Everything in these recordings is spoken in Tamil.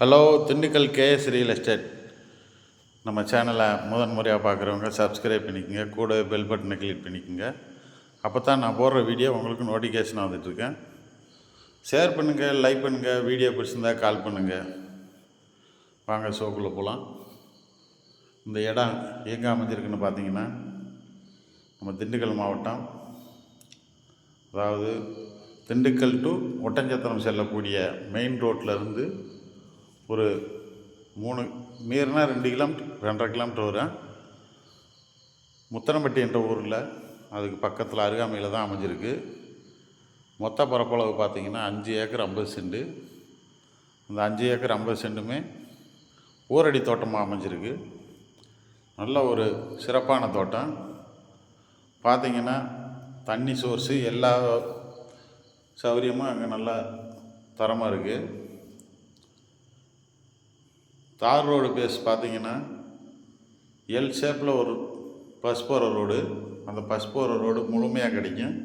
Hello Dindigul K S real estate நம்ம சேனலை முதன் முறையாக பார்க்குறவங்க சப்ஸ்கிரைப் பண்ணிக்கோங்க கூட பெல் பட்டனை கிளிக் பண்ணிக்கோங்க. அப்போ தான் நான் போடுற வீடியோ உங்களுக்கு நோட்டிஃபிகேஷன் வந்துட்டுருக்கேன் ஷேர் பண்ணுங்கள் லைக் பண்ணுங்கள் வீடியோ பிடிச்சிருந்தா கால் பண்ணுங்கள் வாங்க ஷோக்குள்ளே போகலாம் இந்த இடம் எங்கே அமைஞ்சிருக்குன்னு பார்த்தீங்கன்னா நம்ம திண்டுக்கல் மாவட்டம். அதாவது திண்டுக்கல் டு ஒட்டஞ்சத்திரம் செல்லக்கூடிய மெயின் ரோட்டில் இருந்து ஒரு மூணு மீறினா ரெண்டு கிலோமீட்டர் ரெண்டரை கிலோமீட்டர் வரும். முத்தனம்பட்டி என்ற ஊரில் அதுக்கு பக்கத்தில் அருகாமையில் தான் அமைஞ்சிருக்கு. மொத்த பரப்பளவு பார்த்திங்கன்னா அஞ்சு ஏக்கர் ஐம்பது செண்டு அந்த அஞ்சு ஏக்கர் ஐம்பது சென்ட்டுமே ஊரடி தோட்டமாக அமைஞ்சிருக்கு. நல்ல ஒரு சிறப்பான தோட்டம். பார்த்திங்கன்னா தண்ணி சோர்ஸு எல்லா சௌகரியமும் அங்கே நல்லா தரமாக இருக்குது தார் ரோடு பேஸ் பார்த்தீங்கன்னா எல் ஷேப்பில் ஒரு பஸ் போகிற ரோடு அந்த பஸ் போகிற ரோடு முழுமையாக கிடைக்கும்.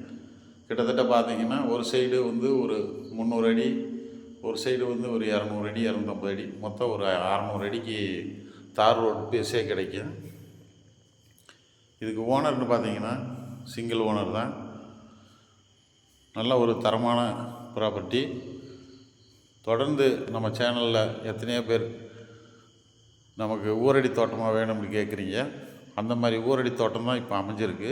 கிட்டத்தட்ட பார்த்தீங்கன்னா ஒரு சைடு வந்து ஒரு முந்நூறு அடி ஒரு சைடு வந்து ஒரு இரநூறு அடி இரநூத்தம்பது அடி. மொத்தம் ஒரு அறநூறு அடிக்கு தார் ரோடு பேஸே கிடைக்கும். இதுக்கு ஓனர்னு பார்த்தீங்கன்னா சிங்கிள் ஓனர் தான். நல்ல ஒரு தரமான ப்ராப்பர்ட்டி தொடர்ந்து நம்ம சேனலில் எத்தனையோ பேர் நமக்கு ஊரடி தோட்டமாக வேணும்னு கேட்குறீங்க அந்த மாதிரி ஊரடி தோட்டம் தான் இப்போ அமைஞ்சிருக்கு.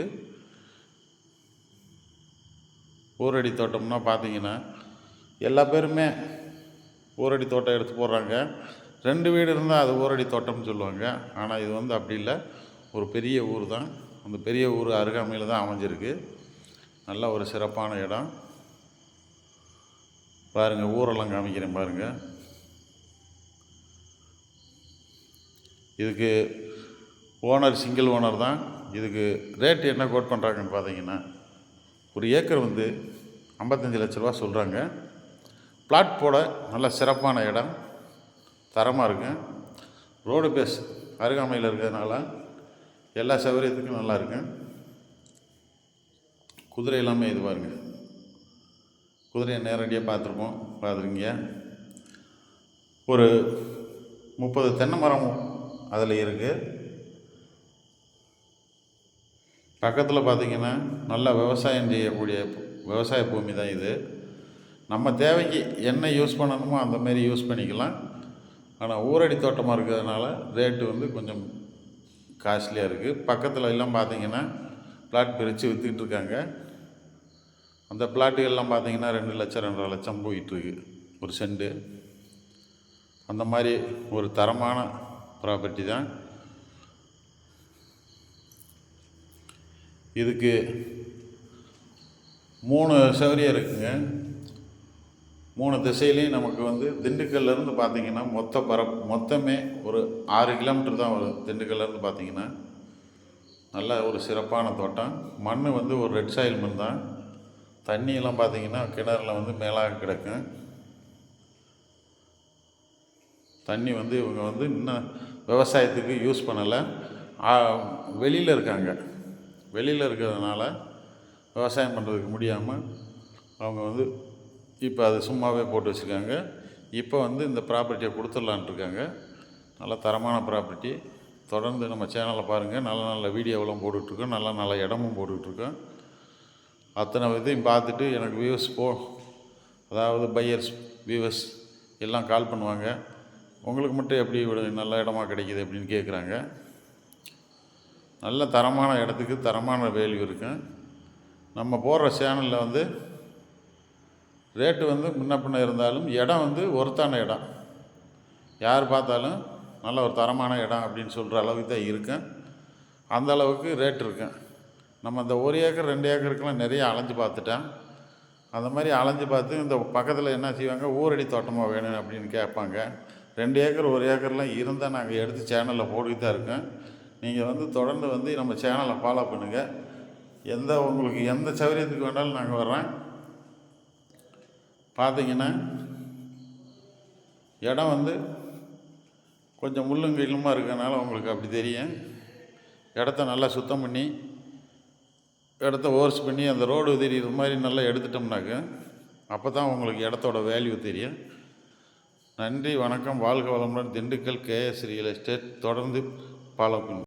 ஊரடி தோட்டம்னா பார்த்தீங்கன்னா எல்லா பேருமே ஊரடி தோட்டம் எடுத்து போடுறாங்க. ரெண்டு வீடு இருந்தால் அது ஊரடி தோட்டம்னு சொல்லுவாங்க. ஆனால் இது வந்து அப்படி இல்லை. ஒரு பெரிய ஊர் தான். அந்த பெரிய ஊர் அருகாமையில் தான் அமைஞ்சிருக்கு. நல்ல ஒரு சிறப்பான இடம். பாருங்கள் ஊரெல்லாம் காமிக்கிறேன் பாருங்கள் இதுக்கு ஓனர் சிங்கிள் ஓனர் தான். இதுக்கு ரேட் என்ன கோட் பண்ணுறாங்கன்னு பார்த்தீங்கன்னா ஒரு ஏக்கர் வந்து ஐம்பத்தஞ்சு லட்ச ரூபா சொல்கிறாங்க பிளாட் போட நல்ல சிறப்பான இடம் தரமாக இருக்கும் ரோடு பேஸ் அருகாமையில் இருக்கிறதுனால எல்லா சௌகரியத்துக்கும் நல்லா இருக்கு. குதிரை எல்லாமே இது பாருங்க. குதிரையை நேரடியாக பார்த்துருப்போம் பார்த்துருக்கீங்க. ஒரு முப்பது தென்னை மரம் அதில் இருக்குது பக்கத்தில் பார்த்திங்கன்னா நல்லா விவசாயம் செய்யக்கூடிய விவசாய பூமி தான் இது. நம்ம தேவைக்கு என்ன யூஸ் பண்ணணுமோ அந்தமாதிரி யூஸ் பண்ணிக்கலாம். ஆனால் ஊரடி தோட்டமாக இருக்கிறதுனால ரேட்டு வந்து கொஞ்சம் காஸ்ட்லியாக இருக்குது பக்கத்தில் எல்லாம் பார்த்தீங்கன்னா பிளாட் பிரித்து விற்றுக்கிட்டு இருக்காங்க. அந்த பிளாட்டுகள்லாம் பார்த்தீங்கன்னா ரெண்டு லட்சம் ரெண்டரை லட்சம் போயிட்டுருக்கு ஒரு செண்டு அந்த மாதிரி ஒரு தரமான ப்ராப்பர்ட்டி தான். இதுக்கு மூணு சௌகரியம் இருக்குங்க. மூணு திசையிலையும் நமக்கு வந்து திண்டுக்கல்லேருந்து பார்த்திங்கன்னா மொத்த பரப் மொத்தமே ஒரு ஆறு கிலோமீட்டர் தான் வரும் திண்டுக்கல்லேருந்து பார்த்திங்கன்னா. நல்ல ஒரு சிறப்பான தோட்டம். மண் வந்து ஒரு ரெட் சாயில் மண் தான். தண்ணியெல்லாம் பார்த்திங்கன்னா கிணறுல வந்து மேலாக கிடக்கும். தண்ணி வந்து இவங்க வந்து இன்னும் விவசாயத்துக்கு யூஸ் பண்ணலை. வெளியில் இருக்காங்க. வெளியில் இருக்கிறதுனால விவசாயம் பண்ணுறதுக்கு முடியாமல் அவங்க வந்து இப்போ அதை சும்மாவே போட்டு வச்சுருக்காங்க. இப்போ வந்து இந்த ப்ராப்பர்ட்டியை கொடுத்துடலான்ட்ருக்காங்க நல்ல தரமான ப்ராப்பர்ட்டி தொடர்ந்து நம்ம சேனலை பாருங்கள் நல்ல நல்ல வீடியோவெல்லாம் போட்டுட்ருக்கோம். நல்ல நல்ல இடமும் போட்டுட்ருக்கோம். அத்தனை இதையும் பார்த்துட்டு எனக்கு வியூஸ் போ அதாவது பையர்ஸ் வியூவர்ஸ் எல்லாம் கால் பண்ணுவாங்க. உங்களுக்கு மட்டும் எப்படி இவ்வளோ நல்ல இடமா கிடைக்கிது அப்படின்னு கேட்குறாங்க நல்ல தரமான இடத்துக்கு தரமான வேல்யூ இருக்கும் நம்ம போடுற சேனலில் வந்து ரேட்டு வந்து முன்ன பின்ன இருந்தாலும் இடம் வந்து ஒருத்தான இடம். யார் பார்த்தாலும் நல்ல ஒரு தரமான இடம் அப்படின்னு சொல்கிற அளவுக்கு தான் இருக்கும் அந்த அளவுக்கு ரேட் இருக்கும் நம்ம இந்த ஒரு ஏக்கர் ரெண்டு ஏக்கருக்கெல்லாம் நிறைய அலைஞ்சு பார்த்துட்டேன். அந்த மாதிரி அலைஞ்சு பார்த்து இந்த பக்கத்தில் என்ன செய்வாங்க? ஊரடி தோட்டமாக வேணும் அப்படின்னு கேட்பாங்க. ரெண்டு ஏக்கர் ஒரு ஏக்கர்லாம் இருந்தால் நாங்கள் எடுத்து சேனலில் போட்டுக்கிட்டு தான் இருக்கோம். நீங்கள் வந்து தொடர்ந்து வந்து நம்ம சேனலை ஃபாலோ பண்ணுங்கள் எந்த உங்களுக்கு எந்த சௌகரியத்துக்கு வேணாலும் நாங்கள் வர்றோம். பார்த்தீங்கன்னா இடம் வந்து கொஞ்சம் முள்ளும் கிள்ளுமாக இருக்கனால உங்களுக்கு அப்படி தெரியும். இடத்த நல்லா சுத்தம் பண்ணி இடத்த ஓர்ஸ் பண்ணி அந்த ரோடு தெரியுற மாதிரி நல்லா எடுத்துட்டோம்னாக்க அப்போ தான் உங்களுக்கு இடத்தோட வேல்யூ தெரியும். நன்றி வணக்கம் வாழ்க வளமுடன் Dindigul K S real estate தொடர்ந்து ஃபாலோ பண்ணுங்க